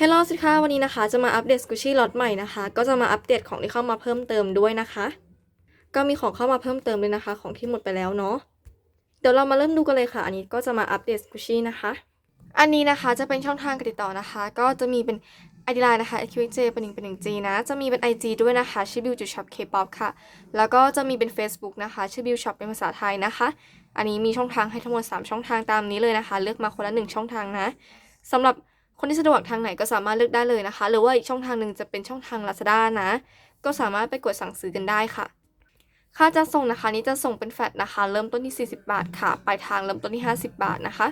ฮลโลสิค่ะวันนี้นะคะ จะมาอัปเดตสกูชี่ล็อตใหม่นะคะ ก็จะมาอัปเดตของที่เข้ามาเพิ่มเติมด้วยนะคะ ก็มีของเข้ามาเพิ่มเติมเลยนะคะ ของที่หมดไปแล้วเนาะเดี๋ยวเรามาเริ่มดูกันเลยค่ะ อันนี้ก็จะมาอัปเดตสกูชี่นะคะ อันนี้นะคะจะเป็นช่องทางการติดต่อนะคะ ก็จะมีเป็น ID Line นะคะ QJ เป็นหนึ่งเป็นหนึ่ง G นะ จะมีเป็น IG ด้วยนะคะชื่อ Bill จุด Shop K-pop ค่ะ แล้วก็จะมีเป็น Facebook นะคะชื่อ Bill Shop เป็นภาษาไทยนะคะ อันนี้มีช่องทางให้ทั้งหมด 3 ช่องทางตามนี้เลยนะคะ เลือกมาคนละ 1 ช่องทางนะสำหรับ คนที่สะดวกทางไหนก็สามารถเลือกได้เลยนะคะ หรือว่าอีกช่องทางหนึ่งจะเป็นช่องทาง Lazada นะ ก็สามารถไปกดสั่งซื้อกันได้ค่ะ ค่าจะส่งนะคะนี้จะส่งเป็นแฟลตนะคะ เริ่มต้นที่ 40 บาทค่ะ ปลายทางเริ่มต้นที่ 50 บาทนะคะ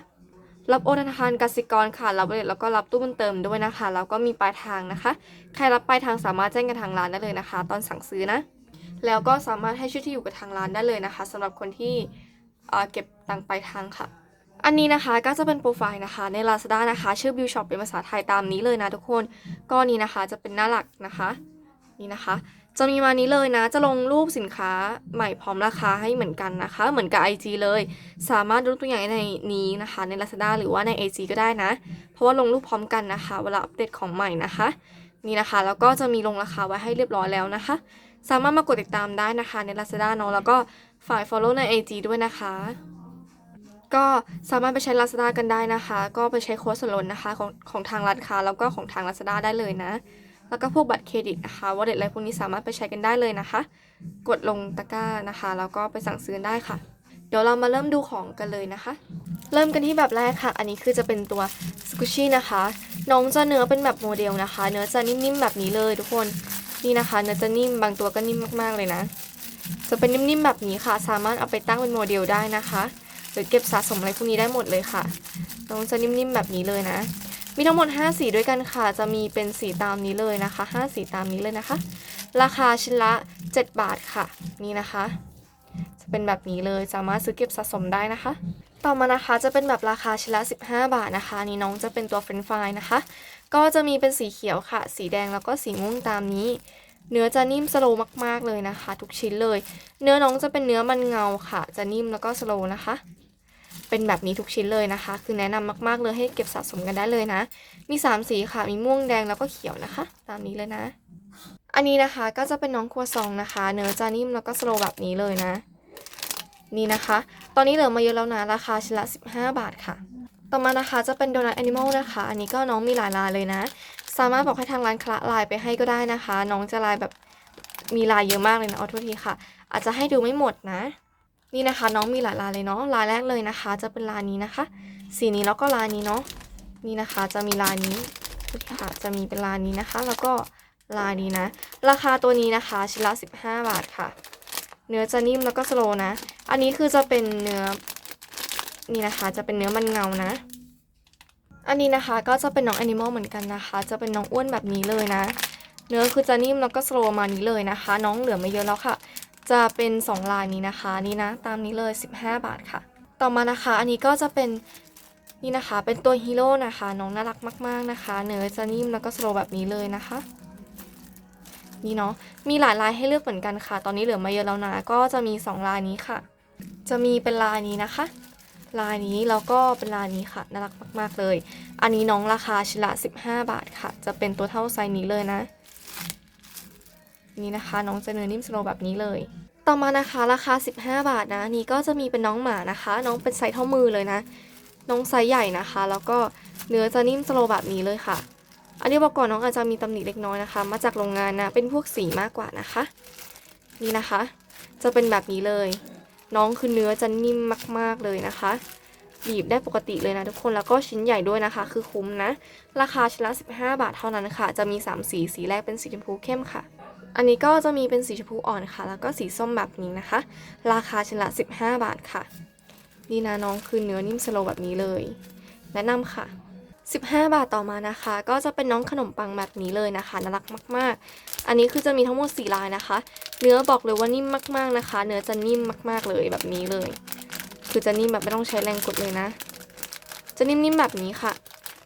รับโอนธนาคารกสิกรค่ะ รับเบรแล้วก็รับตู้บุญเติมด้วยนะคะ แล้วก็มีปลายทางนะคะ ใครรับปลายทางสามารถแจ้งกันทางร้านได้เลยนะคะ ตอนสั่งซื้อนะ แล้วก็สามารถให้ชื่อที่อยู่กับทางร้านได้เลยนะคะสำหรับคนที่เอ่อเก็บตังค์ปลายทางค่ะ อันนี้นะคะก็จะเป็นโปรไฟล์นะคะใน Lazada นะคะ ชื่อ Bill Shop เป็นภาษาไทยตามนี้เลยนะทุกคน ก็นี้นะคะจะเป็นหน้าหลักนะคะ นี่นะคะ จะมีมานี้เลยนะ จะลงรูปสินค้าใหม่พร้อมราคาให้เหมือนกันนะคะ เหมือนกับ IG เลย สามารถดูตัวอย่างในนี้นะคะ ใน Lazada หรือว่าใน IG ก็ได้นะ เพราะว่าลงรูปพร้อมกันนะคะ เวลาอัปเดตของใหม่นะคะ นี่นะคะแล้วก็จะมีลงราคาไว้ให้เรียบร้อยแล้วนะคะ สามารถมากดติดตามได้นะคะใน Lazada เนาะแล้วก็ฝ่าย follow ใน IG ด้วยนะคะ ก็สามารถไปใช้ Lazada กันได้นะคะ ก็ไปใช้โค้ดส่วนลดนะคะของของทางร้านค้าแล้วก็ของทาง Lazada ได้เลยนะ แล้วก็พวกบัตรเครดิตนะคะวอลเล็ตอะไรพวกนี้สามารถไปใช้กันได้เลยนะคะ กดลงตะกร้านะคะ แล้วก็ไปสั่งซื้อได้ค่ะ เดี๋ยวเรามาเริ่มดูของกันเลยนะคะ เริ่มกันที่แบบแรกค่ะ อันนี้คือจะเป็นตัวสกุชี่นะคะ น้องจะเนื้อเป็นแบบโมเดลนะคะ เนื้อจะนิ่มๆแบบนี้เลยทุกคน นี่นะคะเนื้อจะนิ่มบางตัวก็นิ่มมากๆเลยนะ จะเป็นนิ่มๆแบบนี้ค่ะ สามารถเอาไปตั้งเป็นโมเดลได้นะคะ หรือเก็บสะสมอะไรพวกนี้ได้หมดเลยค่ะน้องจะนิ่มๆแบบนี้เลยนะ มีทั้งหมด 5 สีด้วยกันค่ะ จะมีเป็นสีตามนี้เลยนะคะ 5 สีตามนี้เลยนะคะ ราคาชิ้นละ 7 บาทค่ะ นี่นะคะ จะเป็นแบบนี้เลยสามารถซื้อเก็บสะสมได้นะคะ ต่อมานะคะจะเป็นแบบราคาชิ้นละ 15 บาทนะคะ นี่น้องจะเป็นตัวเฟรนฟรายนะคะ ก็จะมีเป็นสีเขียวค่ะ สีแดงแล้วก็สีม่วงตามนี้เนื้อจะนิ่มสโลว์มากๆเลยนะคะ ทุกชิ้นเลย เนื้อน้องจะเป็นเนื้อมันเงาค่ะ จะนิ่มแล้วก็สโลว์นะคะ เป็นแบบนี้ทุกชิ้นเลยนะคะ คือแนะนำมาก ๆ เลยให้เก็บสะสมกันได้เลยนะ มี 3 สีค่ะ มีม่วงแดงแล้วก็เขียวนะคะ ตามนี้เลยนะ อันนี้นะคะก็จะเป็นน้องครัวซองนะคะ เนื้อจะนิ่มแล้วก็สโลแบบนี้เลยนะ นี่นะคะ ตอนนี้เหลือมาเยอะแล้วนะ ราคาชิ้นละ 15 บาทค่ะ ต่อมานะคะจะเป็นโดนัทแอนิมอลนะคะ อันนี้ก็น้องมีหลายลายเลยนะ สามารถบอกให้ทางร้านคละลายไปให้ก็ได้นะคะ น้องจะลายแบบมีลายเยอะมากเลยนะเอาโทษทีค่ะ อาจจะให้ดูไม่หมดนะ นี่นะคะน้องมีหลายลายเลยเนาะลายแรกเลยนะคะ จะเป็นลายนี้นะคะ สีนี้แล้วก็ลายนี้เนาะนี่นะคะจะมีลายนี้ค่ะจะมีเป็นลายนี้นะคะ แล้วก็ลายนี้นะ ราคาตัวนี้นะคะชิ้นละ15 บาทค่ะ เนื้อจะนิ่มแล้วก็สโลนะ อันนี้คือจะเป็นเนื้อนี่นะคะจะเป็นเนื้อมันเงานะ อันนี้นะคะก็จะเป็นน้องแอนิมอลเหมือนกันนะคะ จะเป็นน้องอ้วนแบบนี้เลยนะ เนื้อคือจะนิ่มแล้วก็สโลมานี้เลยนะคะ น้องเหลือไม่เยอะแล้วค่ะ จะเป็น 2 ลายนี้นะคะนี่นะตามนี้เลย 15 บาทค่ะ ต่อมานะคะอันนี้ก็จะเป็นนี่นะคะเป็นตัวฮีโร่นะคะน้องน่ารักมาก ๆนะคะ เนื้อจะนิ่มแล้วก็สโลแบบนี้เลยนะคะนี่เนาะมีหลายลายให้เลือกเหมือนกันค่ะ ตอนนี้เหลือมาเยอะแล้วนะก็จะมี 2 ลายนี้ค่ะ จะมีเป็นลายนี้นะคะ ลายนี้แล้วก็เป็นลายนี้ค่ะน่ารักมาก ๆเลย อันนี้น้องราคาชิ้นละ 15 บาทค่ะ จะเป็นตัวเท่าไซส์นี้เลยนะ นี่นะคะ น้องจะเนื้อนิ่มสโลแบบนี้เลย ต่อมานะคะราคา 15 บาทนะนนี้ก็จะมีเป็นน้องหมานะคะ น้องเป็นไซส์เท่ามือเลยนะ น้องไซส์ใหญ่นะคะ แล้วก็เนื้อจะนิ่มสโลแบบนี้เลยค่ะ อันนี้บอกก่อนน้องอาจจะมีตำหนิเล็กน้อยนะคะ มาจากโรงงานนะเป็นพวกสีมากกว่านะคะ นี่นะคะ จะเป็นแบบนี้เลย น้องคือเนื้อจะนิ่มมากๆเลยนะคะบีบได้ปกติเลยนะทุกคนแล้วก็ชิ้นใหญ่ด้วยนะคะ คือคุ้มนะ ราคาชิ้นละ 15 บาทเท่านั้นค่ะ จะมี 3 สี สีแรกเป็นสีชมพูเข้มค่ะ อันนี้ก็จะมีเป็นสีชมพูอ่อนค่ะ แล้วก็สีส้มแบบนี้นะคะ ราคาชิ้นละ 15 บาทค่ะ นี่นะน้องคือเนื้อนิ่มสโลแบบนี้เลย แนะนำค่ะ 15 บาทต่อมานะคะ ก็จะเป็นน้องขนมปังแบบนี้เลยนะคะน่ารักมาก ๆ อันนี้คือจะมีทั้งหมด4ลายนะคะ เนื้อบอกเลยว่านิ่มมาก ๆนะคะ เนื้อจะนิ่มมาก ๆเลยแบบนี้เลย คือจะนิ่มแบบไม่ต้องใช้แรงกดเลยนะ จะนิ่มๆแบบนี้ค่ะ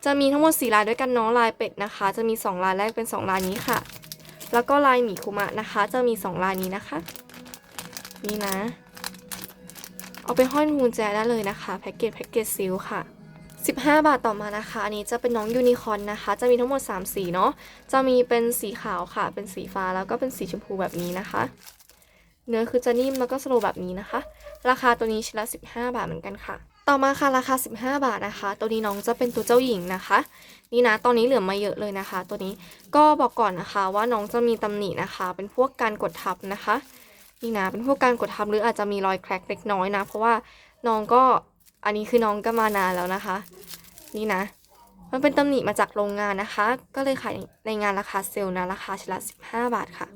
จะมีทั้งหมด4ลายด้วยกันน้องลายเป็ดนะคะ จะมี 2 ลายแรกเป็น 2 ลายนี้ค่ะ แล้วก็ลายหมีคุมะนะคะ จะมี 2 ลายนี้นะคะ นี่นะ เอาไปห้อยกุญแจได้เลยนะคะ แพ็กเกจแพ็กเกจซิลค่ะ 15 บาทต่อมานะคะ อันนี้จะเป็นน้องยูนิคอร์นนะคะ จะมีทั้งหมด 3 สีเนาะ จะมีเป็นสีขาวค่ะ เป็นสีฟ้าแล้วก็เป็นสีชมพูแบบนี้นะคะ เนื้อคือจะนิ่มแล้วก็สโลว์แบบนี้นะคะ ราคาตัวนี้ชิ้นละ 15 บาทเหมือนกันค่ะ ต่อมาค่ะราคา 15 บาทนะคะ ตัวนี้น้องจะเป็นตัวเจ้าหญิงนะคะ นี่นะตอนนี้เหลือมาเยอะเลยนะคะ ตัวนี้ก็บอกก่อนนะคะว่าน้องจะมีตำหนินะคะ เป็นพวกการกดทับนะคะ นี่นะเป็นพวกการกดทับหรืออาจจะมีรอยแครกเล็กน้อยนะ เพราะว่าน้องก็อันนี้คือน้องก็มานานแล้วนะคะ นี่นะ มันเป็นตำหนิมาจากโรงงานนะคะ ก็เลยขายในงานราคาเซลล์นะราคาชิ้นละ15 บาทค่ะ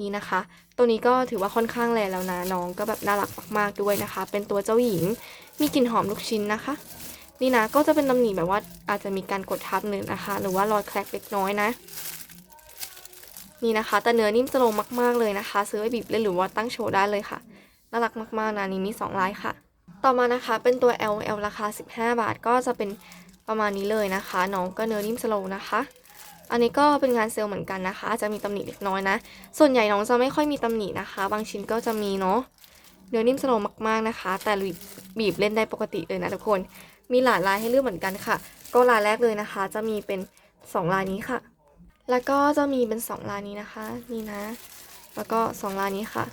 นี่นะคะ ตัวนี้ก็ถือว่าค่อนข้างแรงแล้วนะน้องก็แบบน่ารักมากๆด้วยนะคะ เป็นตัวเจ้าหญิง มีกลิ่นหอมลูกชิ้นนะคะ นี่นะก็จะเป็นตำหนิแบบว่าอาจจะมีการกดทับหนึ่งนะคะ หรือว่ารอยแครกเล็กน้อยนะ นี่นะคะ แต่เนื้อนิ่มจะลงมาก ๆเลยนะคะ ซื้อไปบีบเล่นหรือว่าตั้งโชว์ได้เลยค่ะน่ารักมากๆนะนี้มี2ลายค่ะ ต่อมานะคะเป็นตัว L L ราคา 15 บาทก็จะเป็นประมาณนี้เลยนะคะน้องก็เนื้อนิ่มสโลนะคะ อันนี้ก็เป็นงานเซลล์เหมือนกันนะคะ จะมีตำหนิเล็กน้อยนะ ส่วนใหญ่น้องจะไม่ค่อยมีตำหนินะคะ บางชิ้นก็จะมีเนาะ เนื้อนิ่มสโลว์มากๆนะคะ แต่บีบเล่นได้ปกติเลยนะทุกคน มีหลายลายให้เลือกเหมือนกันค่ะ ก็ลายแรกเลยนะคะ จะมีเป็น 2 ลายนี้ค่ะ แล้วก็จะมีเป็น 2 ลายนี้นะคะ นี่นะ แล้วก็ 2 ลายนี้ค่ะ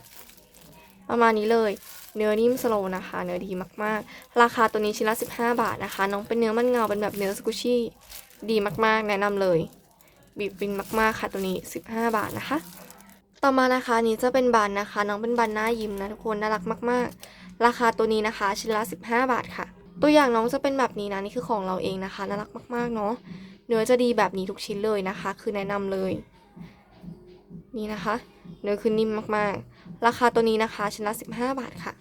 ประมาณนี้เลย เนื้อนิ่มสโลว์นะคะ เนื้อดีมากๆ ราคาตัวนี้ชิ้นละ 15 บาทนะคะ น้องเป็นเนื้อมันเงาเป็นแบบเนื้อสกุชี่ดีมากๆ แนะนำเลย บีบฟินมากๆค่ะตัวนี้ 15 บาทนะคะ ต่อมานะคะนี้จะเป็นบันนะคะ น้องเป็นบันหน้ายิ้มนะทุกคนน่ารักมาก ๆ ราคาตัวนี้นะคะ ชิ้นละ 15 บาทค่ะ ตัวอย่างน้องจะเป็นแบบนี้นะนี่คือของเราเองนะคะน่ารักมากๆเนาะเนื้อจะดีแบบนี้ทุกชิ้นเลยนะคะ คือแนะนำเลย นี่นะคะ เนื้อคือนิ่มมากๆ ราคาตัวนี้นะคะ ชิ้นละ 15 บาทค่ะ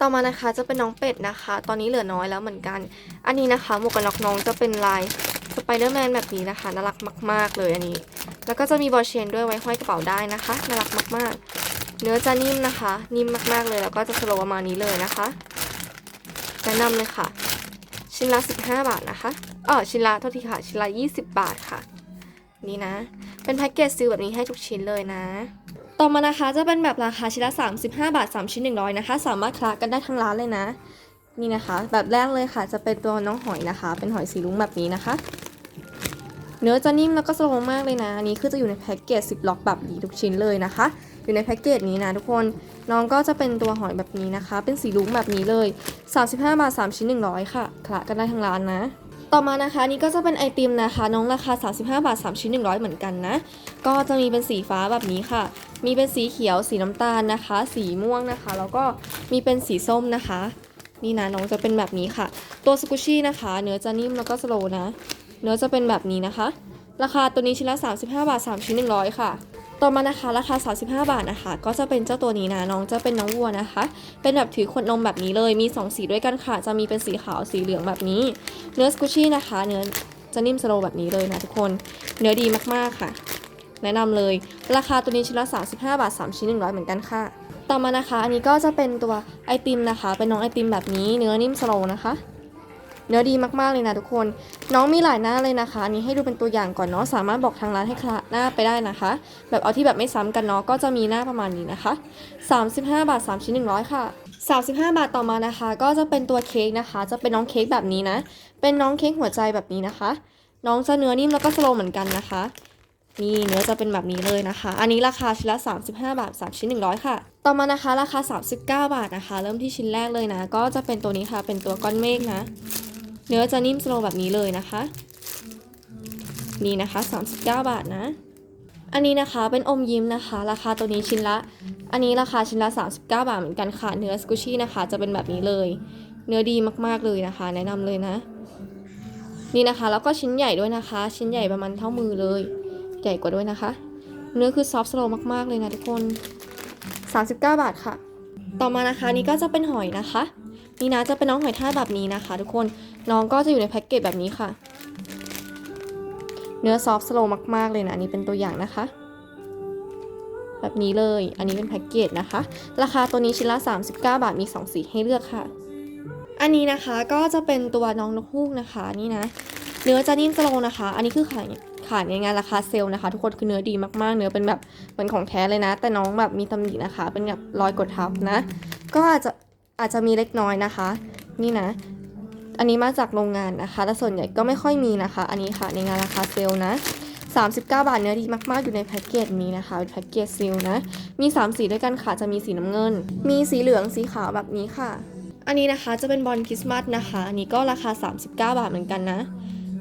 ต่อมานะคะจะเป็นน้องเป็ดนะคะ ตอนนี้เหลือน้อยแล้วเหมือนกัน อันนี้นะคะหมวกกันน็อกน้องจะเป็นลายสไปเดอร์แมนแบบนี้นะคะน่ารักมาก ๆ เลยอันนี้ แล้วก็จะมีบอลเชนด้วยไว้ห้อยกระเป๋าได้นะคะน่ารักมาก ๆ เนื้อจะนิ่มนะคะ นิ่มมากๆเลยแล้วก็จะสโลว์ประมาณนี้เลยนะคะแนะนำเลยค่ะ ชิ้นละ 15 บาทนะคะเออชิ้นละโทษทีค่ะ ชิ้นละ 20 บาทค่ะ นี่นะ เป็นแพ็กเกจซื้อแบบนี้ให้ทุกชิ้นเลยนะ ต่อมานะคะจะเป็นแบบราคาชิ้นละ 35 บาท 3 ชิ้น 100 นะคะ สามารถคลากันได้ทั้งร้านเลยนะ นี่นะคะ แบบแรกเลยค่ะ จะเป็นตัวน้องหอยนะคะ เป็นหอยสีรุ้งแบบนี้นะคะ เนื้อจะนิ่มแล้วก็สโลว์มากเลยนะ อันนี้คือจะอยู่ในแพ็กเกจ10ล็อกแบบนี้ทุกชิ้นเลยนะคะ อยู่ในแพ็กเกจนี้นะทุกคน น้องก็จะเป็นตัวหอยแบบนี้นะคะ เป็นสีรุ้งแบบนี้เลย 35 บาท 3 ชิ้น 100 ค่ะคละกันได้ทั้งร้านนะ ต่อมานะคะนี่ก็จะเป็นไอติมนะคะ น้องราคา 35 บาท 3 ชิ้น 100 เหมือนกันนะ ก็จะมีเป็นสีฟ้าแบบนี้ค่ะ มีเป็นสีเขียว สีน้ำตาลนะคะ สีม่วงนะคะ แล้วก็มีเป็นสีส้มนะคะ นี่นะน้องจะเป็นแบบนี้ค่ะ ตัวสกุชี่นะคะ เนื้อจะนิ่มแล้วก็สโลนะ เนื้อจะเป็นแบบนี้นะคะ ราคาตัวนี้ชิ้นละ 35 บาท 3 ชิ้น 100 ค่ะ ต่อมานะคะราคา 35 บาทนะคะ ก็จะเป็นเจ้าตัวนี้นะน้องจะเป็นน้องวัวนะคะ เป็นแบบถือขวดนมแบบนี้เลยมี 2 สีด้วยกันค่ะ จะมีเป็นสีขาวสีเหลืองแบบนี้ เนื้อสกุชี่นะคะ เนื้อจะนิ่มสโลว์แบบนี้เลยนะทุกคน เนื้อดีมากๆค่ะ แนะนำเลย ราคาตัวนี้ชิ้นละ 35 บาท 3 ชิ้น 100 เหมือนกันค่ะต่อมานะคะ อันนี้ก็จะเป็นตัวไอติมนะคะ เป็นน้องไอติมแบบนี้ เนื้อนิ่มสโลว์นะคะ เนื้อดีมากๆเลยนะทุกคน น้องมีหลายหน้าเลยนะคะอันนี้ให้ดูเป็นตัวอย่างก่อนเนาะสามารถบอกทางร้านให้คละหน้าไปได้นะคะ แบบเอาที่แบบไม่ซ้ำกันเนาะก็จะมีหน้าประมาณนี้นะคะ 35 บาท 3 ชิ้น 100 ค่ะ 35 บาทต่อมานะคะ ก็จะเป็นตัวเค้กนะคะ จะเป็นน้องเค้กแบบนี้นะ เป็นน้องเค้กหัวใจแบบนี้นะคะ น้องจะเนื้อนิ่มแล้วก็สโลว์เหมือนกันนะคะนี่เนื้อจะเป็นแบบนี้เลยนะคะ อันนี้ราคาชิ้นละ 35 บาท 3 ชิ้น 100 ค่ะ ต่อมานะคะราคา 39 บาทนะคะ เริ่มที่ชิ้นแรกเลยนะ ก็จะเป็นตัวนี้ค่ะ เป็นตัวก้อนเมฆนะ เนื้อจะนิ่มสโลว์แบบนี้เลยนะคะ นี่นะคะ 39 บาทนะ อันนี้นะคะเป็นอมยิ้มนะคะ ราคาตัวนี้ชิ้นละ อันนี้ราคาชิ้นละ 39 บาทเหมือนกันค่ะ เนื้อสกูชี่นะคะ จะเป็นแบบนี้เลย เนื้อดีมากๆเลยนะคะ แนะนำเลยนะ นี่นะคะแล้วก็ชิ้นใหญ่ด้วยนะคะ ชิ้นใหญ่ประมาณเท่ามือเลย ใหญ่กว่าด้วยนะคะ เนื้อคือซอฟต์สโลว์มากๆเลยนะทุกคน 39 บาทค่ะ ต่อมานะคะนี่ก็จะเป็นหอยนะคะ นี่นะจะเป็นน้องหอยทากแบบนี้นะคะ ทุกคนน้องก็จะอยู่ในแพ็กเกจแบบนี้ค่ะ เนื้อซอฟต์สโลว์มากๆเลยนะอันนี้เป็นตัวอย่างนะคะ แบบนี้เลย อันนี้เป็นแพ็กเกจนะคะ ราคาตัวนี้ชิ้นละ 39 บาทมี 2 สีให้เลือกค่ะ อันนี้นะคะก็จะเป็นตัวน้องนกฮูกนะคะนี่นะ เนื้อจะนิ่มสโลว์นะคะ อันนี้คือขายขายในงานราคาเซลนะคะ ทุกคนคือเนื้อดีมากๆ เนื้อเป็นแบบเหมือนของแท้เลยนะ แต่น้องแบบมีตำหนินะคะ เป็นแบบรอยกดทับนะ ก็อาจจะ อาจจะมีเล็กน้อยนะคะ นี่นะ อันนี้มาจากโรงงานนะคะ แต่ส่วนใหญ่ก็ไม่ค่อยมีนะคะ อันนี้ค่ะในงานราคาเซลล์นะ39 บาทเนื้อดีมากๆ อยู่ในแพ็กเกจนี้นะคะเป็นแพ็กเกจซีลนะ มี 3 สีด้วยกันค่ะ จะมีสีน้ำเงิน มีสีเหลืองสีขาวแบบนี้ค่ะ อันนี้นะคะจะเป็นบอลคริสต์มาสนะคะ อันนี้ก็ราคา 39 บาทเหมือนกันนะ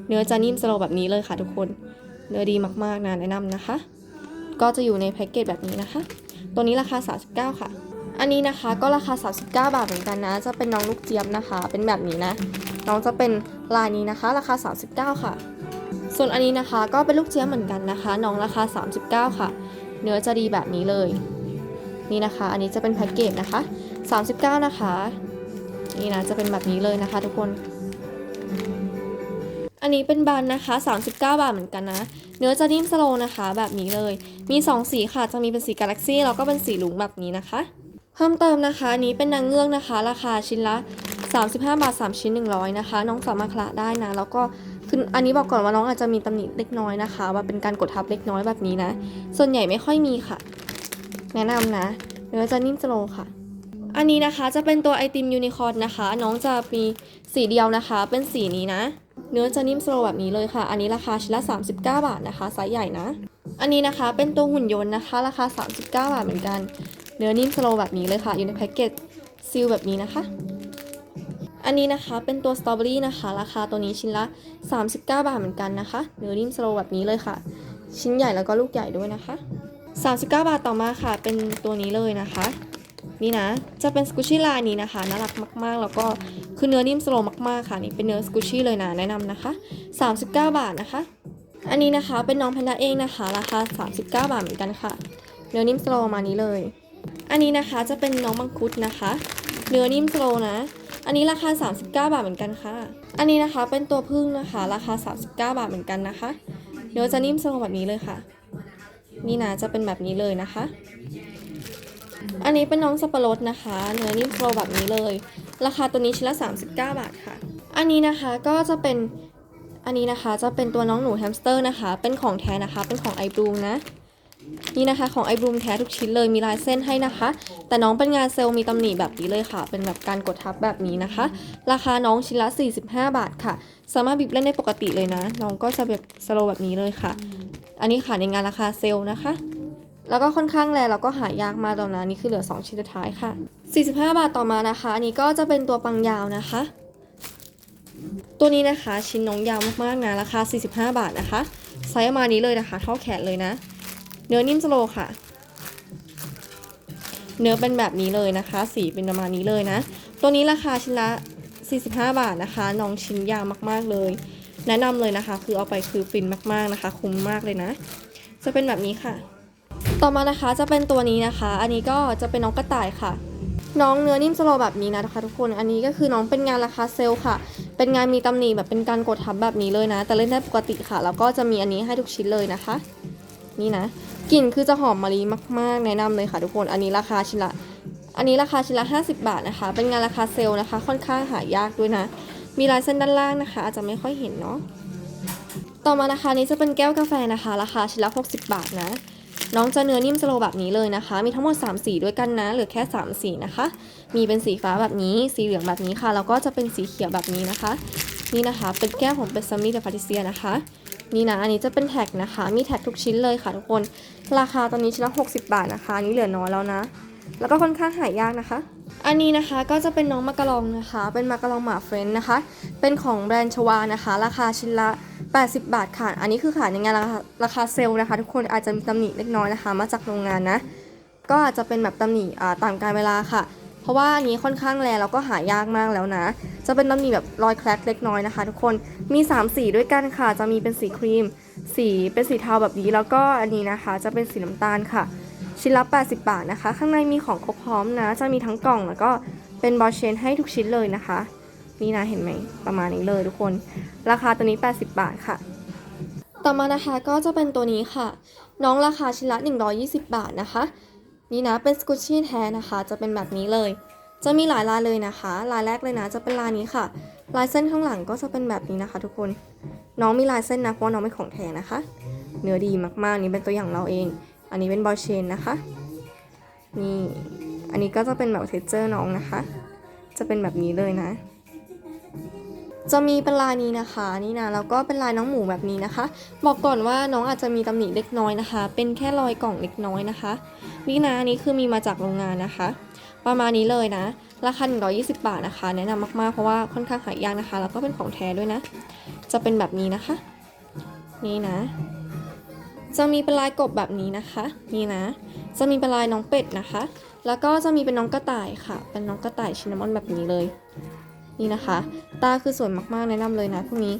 เนื้อจะนิ่มสโลแบบนี้เลยค่ะทุกคน เนื้อดีมากๆนะแนะนำนะคะ ก็จะอยู่ในแพ็กเกจแบบนี้นะคะ ตัวนี้ราคา 39 ค่ะ อันนี้นะคะก็ราคา 39 บาทเหมือนกันนะ จะเป็นน้องลูกเจี๊ยบนะคะ เป็นแบบนี้นะ น้องจะเป็นลายนี้นะคะ ราคา 39 ค่ะ ส่วนอันนี้นะคะก็เป็นลูกเจี๊ยบเหมือนกันนะคะ น้องราคา 39 ค่ะ เนื้อจะดีแบบนี้เลย นี่นะคะ อันนี้จะเป็นแพ็กเกจนะคะ 39 นะคะ นี่นะจะเป็นแบบนี้เลยนะคะ ทุกคน อันนี้เป็นบันนะคะ 39 บาทเหมือนกันนะ เนื้อจะนิ่มสโลนะคะ แบบนี้เลย มี 2 สีค่ะ จะมีเป็นสีกาแล็กซี่แล้วก็เป็นสีหลุงแบบนี้นะคะ พิ่มเติมนะคะนี้เป็นนางเงือกนะคะ ราคาชิ้นละ 35 บาท 3 ชิ้น 100 นะคะ น้องสามารถคละได้นะ แล้วก็คืออันนี้บอกก่อนว่าน้องอาจจะมีตำหนิเล็กน้อยนะคะว่าเป็นการกดทับเล็กน้อยแบบนี้นะ ส่วนใหญ่ไม่ค่อยมีค่ะ แนะนำนะเนื้อจะนิ่มสโลค่ะ อันนี้นะคะจะเป็นตัวไอติมยูนิคอร์นนะคะ น้องจะมีสีเดียวนะคะ เป็นสีนี้นะ เนื้อจะนิ่มสโลแบบนี้เลยค่ะ อันนี้ราคาชิ้นละ 39 บาทนะคะไซส์ใหญ่นะ อันนี้นะคะเป็นตัวหุ่นยนต์นะคะ ราคา 39 บาทเหมือนกัน เนื้อนิ่มสโลแบบนี้เลยค่ะ อยู่ในแพ็กเกจซีลแบบนี้นะคะ อันนี้นะคะเป็นตัวสตรอเบอรี่นะคะ ราคาตัวนี้ชิ้นละ 39 บาทเหมือนกันนะคะ เนื้อนิ่มสโลแบบนี้เลยค่ะ ชิ้นใหญ่แล้วก็ลูกใหญ่ด้วยนะคะ 39 บาทต่อมาค่ะ เป็นตัวนี้เลยนะคะ นี่นะ จะเป็นสกูชี่ลายนี้นะคะ น่ารักมาก ๆ แล้วก็คือเนื้อนิ่มสโลมาก ๆ ค่ะ นี่เป็นเนื้อสกูชี่เลยนะ แนะนำนะคะ 39 บาทนะคะ อันนี้นะคะเป็นน้องแพนด้าเองนะคะ ราคา 39 บาทเหมือนกันค่ะ เนื้อนิ่มสโลมานี้เลย อันนี้นะคะจะเป็นน้องมังคุดนะคะ เนื้อนิ่มสโลนะ อันนี้ราคา 39 บาทเหมือนกันค่ะ อันนี้นะคะเป็นตัวพึ่งนะคะ ราคา 39 บาทเหมือนกันนะคะ เนื้อจะนิ่มสโลแบบนี้เลยค่ะ นี่นะจะเป็นแบบนี้เลยนะคะ อันนี้เป็นน้องสับปะรดนะคะ เนื้อนิ่มสโลแบบนี้เลย ราคาตัวนี้ชิ้นละ 39 บาทค่ะ อันนี้นะคะก็จะเป็นอันนี้นะคะจะเป็นตัวน้องหนูแฮมสเตอร์นะคะ เป็นของแท้นะคะ เป็นของไอบลูนะ นี่นะคะของไอบลูมแท้ทุกชิ้นเลยมีลายเส้นให้นะคะ แต่น้องเป็นงานเซลล์มีตำหนิแบบนี้เลยค่ะ เป็นแบบการกดทับแบบนี้นะคะ ราคาน้องชิ้นละ 45 บาทค่ะ สามารถบิบเล่นได้ปกติเลยนะ น้องก็จะแบบสโลแบบนี้เลยค่ะ อันนี้ขายในงานราคาเซลล์นะคะ แล้วก็ค่อนข้างแรงแล้วก็หายากมากตอนนั้นนี่คือเหลือ 2 ชิ้นสุดท้ายค่ะ 45 บาทต่อมานะคะ อันนี้ก็จะเป็นตัวปังยาวนะคะ ตัวนี้นะคะชิ้นน้องยาวมากๆนะราคา 45 บาทนะคะไซส์ประมาณนี้เลยนะคะ เท่าแขนเลยนะ เนื้อนิ่มสโลค่ะ เนื้อเป็นแบบนี้เลยนะคะ สีเป็นประมาณนี้เลยนะ ตัวนี้ราคาชิ้นละ 45 บาทนะคะ น้องชิ้นยาวมากๆเลย แนะนำเลยนะคะ คือเอาไปคือฟินมากๆนะคะ คุ้มมากเลยนะ จะเป็นแบบนี้ค่ะ ต่อมานะคะจะเป็นตัวนี้นะคะ อันนี้ก็จะเป็นน้องกระต่ายค่ะน้องเนื้อนิ่มสโลแบบนี้นะคะทุกคน อันนี้ก็คือน้องเป็นงานราคาเซลล์ค่ะ เป็นงานมีตำหนิแบบเป็นการกดทับแบบนี้เลยนะ แต่เล่นได้ปกติค่ะ แล้วก็จะมีอันนี้ให้ทุกชิ้นเลยนะคะ นี่นะ กลิ่นคือจะหอมมะลิมาก ๆ แนะนำเลยค่ะทุกคน อันนี้ราคาชิ้นละ อันนี้ราคาชิ้นละ 50 บาทนะคะ เป็นงานราคาเซลล์นะคะ ค่อนข้างหายากด้วยนะ มีลายเส้นด้านล่างนะคะ อาจจะไม่ค่อยเห็นเนาะ ต่อมานะคะนี้จะเป็นแก้วกาแฟนะคะ ราคาชิ้นละ 60 บาทนะ น้องจะเนื้อนิ่มสโลแบบนี้เลยนะคะ มีทั้งหมด 3 สีด้วยกันนะ เหลือแค่ 3 สีนะคะ มีเป็นสีฟ้าแบบนี้ สีเหลืองแบบนี้ค่ะ แล้วก็จะเป็นสีเขียวแบบนี้นะคะ นี่นะคะ เป็นแก้วของเบสซัมมี่เดอะพาติเซียนะคะ นี่นะ อันนี้จะเป็นแท็กนะคะ มีแท็กทุกชิ้นเลยค่ะทุกคน ราคาตอนนี้ชิ้นละ60 บาทนะคะอันนี้เหลือน้อยแล้วนะ แล้วก็ค่อนข้างหายากนะคะ อันนี้นะคะก็จะเป็นน้องมากะลองนะคะ เป็นมากะลองหมาเฟรนช์นะคะ เป็นของแบรนด์ชวานะคะ ราคาชิ้นละ 80 บาทค่ะ อันนี้คือขายในงานราคาราคาเซลล์นะคะ ทุกคน อาจจะมีตำหนิเล็กน้อยนะคะ มาจากโรงงานนะ ก็อาจจะเป็นแบบตำหนิอ่าตามกาลเวลาค่ะ เพราะว่าอันนี้ค่อนข้างแรงแล้วก็หายากมากแล้วนะ จะเป็นตำหนิแบบรอยแคลกเล็กน้อยนะคะ ทุกคน มี 3 สีด้วยกันค่ะ จะมีเป็นสีครีม สีเป็นสีเทาแบบนี้ แล้วก็อันนี้นะคะจะเป็นสีน้ำตาลค่ะ ชิ้นละ 80 บาทนะคะ ข้างในมีของครบพร้อมนะ จะมีทั้งกล่องแล้วก็เป็นบอลเชนให้ทุกชิ้นเลยนะคะ นี่นะเห็นไหมประมาณนี้เลยทุกคน ราคาตัวนี้ 80 บาทค่ะ ต่อมานะคะก็จะเป็นตัวนี้ค่ะ น้องราคาชิ้นละ 120 บาทนะคะ นี่นะเป็นสกูชี่แท้นะคะ จะเป็นแบบนี้เลย จะมีหลายลายเลยนะคะ ลายแรกเลยนะ จะเป็นลายนี้ค่ะ ลายเส้นข้างหลังก็จะเป็นแบบนี้นะคะ ทุกคน น้องมีลายเส้นนะเพราะน้องเป็นของแท้นะคะ เนื้อดีมากๆ นี่เป็นตัวอย่างเราเอง อันนี้เป็นบอลเชนนะคะ นี่ อันนี้ก็จะเป็นแบบเทเจอร์น้องนะคะ จะเป็นแบบนี้เลยนะ จะมีเป็นลายนี้นะคะนี่นะแล้วก็เป็นลายน้องหมูแบบนี้นะคะ บอกก่อนว่าน้องอาจจะมีตำหนิเล็กน้อยนะคะ เป็นแค่รอยกล่องเล็กน้อยนะคะ นี่นะนี้คือมีมาจากโรงงานนะคะ ประมาณนี้เลยนะ ราคา 120 บาทนะคะ แนะนำมากๆเพราะว่าค่อนข้างหายากนะคะ แล้วก็เป็นของแท้ด้วยนะ จะเป็นแบบนี้นะคะ นี่นะ จะมีเป็นลายกบแบบนี้นะคะ นี่นะ จะมีเป็นลายน้องเป็ดนะคะ แล้วก็จะมีเป็นน้องกระต่ายค่ะ เป็นน้องกระต่ายชินนามอนแบบนี้เลย นี่นะคะ ตาคือสวยมากๆ แนะนำเลยนะพวกนี้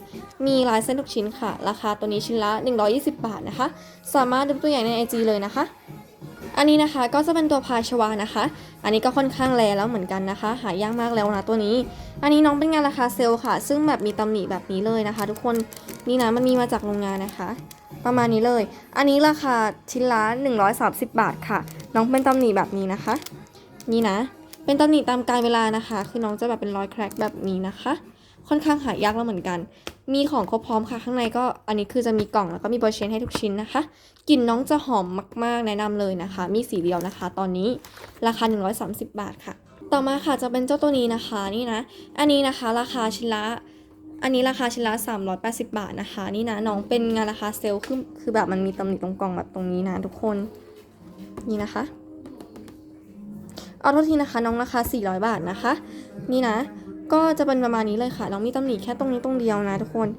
มีลายเส้นทุกชิ้นค่ะ ราคาตัวนี้ชิ้นละ 120 บาทนะคะ สามารถดูตัวอย่างใน IG เลยนะคะ อันนี้นะคะก็จะเป็นตัวพาชวานะคะ อันนี้ก็ค่อนข้างแรแล้วเหมือนกันนะคะ หายากมากแล้วนะตัวนี้ อันนี้น้องเป็นงานราคาเซลล์ค่ะ ซึ่งแบบมีตำหนิแบบนี้เลยนะคะ ทุกคน นี่นะมันมีมาจากโรงงานนะคะประมาณนี้เลย อันนี้ราคาชิ้นละ130 บาทค่ะ น้องเป็นตำหนิแบบนี้นะคะ นี่นะ เป็นตำหนิตามกาลเวลานะคะ คือน้องจะแบบเป็นรอยแครกแบบนี้นะคะ ค่อนข้างหายากแล้วเหมือนกัน มีของครบพร้อมค่ะ ข้างในก็อันนี้คือจะมีกล่องแล้วก็มีบอเชนให้ทุกชิ้นนะคะกลิ่นน้องจะหอมมากๆ แนะนำเลยนะคะ มีสีเดียวนะคะ ตอนนี้ราคา 130 บาทค่ะ ต่อมาค่ะจะเป็นเจ้าตัวนี้นะคะนี่นะ อันนี้นะคะราคาชิ้นละอันนี้ราคาชิ้นละ380 บาทนะคะ นี่นะน้องเป็นงานราคาเซลล์คือคือแบบมันมีตำหนิตรงกล่องแบบตรงนี้นะทุกคนนี่นะคะ เอาโทษทีนะคะ น้องราคา 400 บาทนะคะ นี่นะ ก็จะเป็นประมาณนี้เลยค่ะ น้องมีตำหนิแค่ตรงนี้ตรงเดียวนะทุกคน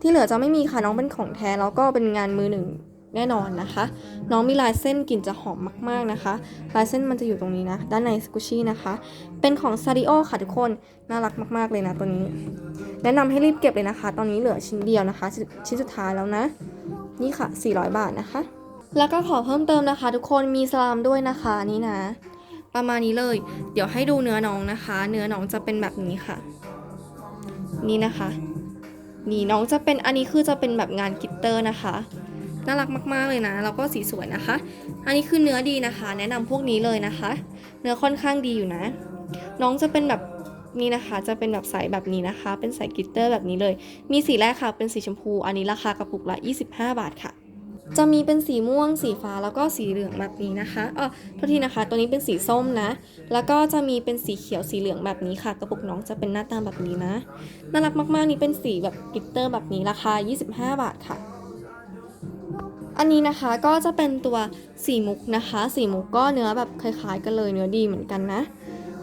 ที่เหลือจะไม่มีค่ะ น้องเป็นของแท้แล้วก็เป็นงานมือหนึ่งแน่นอนนะคะ น้องมีลายเส้นกลิ่นจะหอมมากๆนะคะ ลายเส้นมันจะอยู่ตรงนี้นะ ด้านในสกุชี่นะคะ เป็นของซาริโอค่ะทุกคน น่ารักมากๆเลยนะตัวนี้ แนะนำให้รีบเก็บเลยนะคะ ตอนนี้เหลือชิ้นเดียวนะคะ ชิ้นสุดท้ายแล้วนะ นี่ค่ะ 400 บาทนะคะ แล้วก็ขอเพิ่มเติมนะคะ ทุกคนมีสลามด้วยนะคะนี่นะ ประมาณนี้เลย เดี๋ยวให้ดูเนื้อน้องนะคะ เนื้อน้องจะเป็นแบบนี้ค่ะ นี่นะคะ นี่น้องจะเป็นอันนี้คือจะเป็นแบบงานกิตเตอร์นะคะน่ารักมากๆเลยนะแล้วก็สีสวยนะคะ อันนี้คือเนื้อดีนะคะ แนะนำพวกนี้เลยนะคะ เนื้อค่อนข้างดีอยู่นะ น้องจะเป็นแบบนี่นะคะ จะเป็นแบบใสแบบนี้นะคะ เป็นใสกิตเตอร์แบบนี้เลย มีสีแรกค่ะเป็นสีชมพู อันนี้ราคากระปุกละ 25 บาทค่ะ จะมีเป็นสีม่วง สีฟ้าแล้วก็สีเหลืองแบบนี้นะคะเออโทษทีนะคะ ตัวนี้เป็นสีส้มนะ แล้วก็จะมีเป็นสีเขียวสีเหลืองแบบนี้ค่ะ กระปุกน้องจะเป็นหน้าตาแบบนี้นะ น่ารักมากๆ นี่เป็นสีแบบกิตเตอร์แบบนี้ราคา 25 บาทค่ะ อันนี้นะคะก็จะเป็นตัวสีมุกนะคะ สีมุกก็เนื้อแบบคล้ายๆ กันเลยเนื้อดีเหมือนกันนะ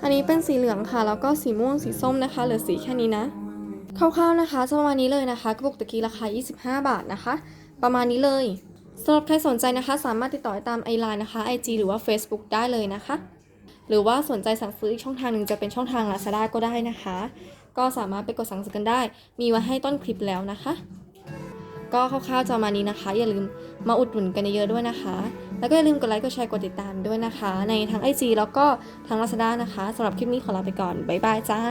อันนี้เป็นสีเหลืองค่ะ แล้วก็สีม่วงสีส้มนะคะเหลือสีแค่นี้นะคร่าวๆนะคะจะประมาณนี้เลยนะคะกระปุกตะกี้ราคา 25 บาทนะคะ ประมาณนี้เลย สำหรับใครสนใจนะคะ สามารถติดต่อตามไอไลน์นะคะ IG หรือว่า Facebook ได้เลยนะคะ หรือว่าสนใจสั่งซื้ออีกช่องทางหนึ่งจะเป็นช่องทาง Lazada ก็ได้นะคะ ก็สามารถไปกดสั่งซื้อกันได้ มีไว้ให้ต้นคลิปแล้วนะคะ ก็คร่าวๆจะมานี้นะคะ อย่าลืมมาอุดหนุนกันเยอะๆด้วยนะคะ แล้วก็อย่าลืมกดไลค์กดแชร์กดติดตามด้วยนะคะ ในทั้ง IG แล้วก็ทั้ง Lazada นะคะสำหรับคลิปนี้ขอลาไปก่อนบ๊ายบายจ้า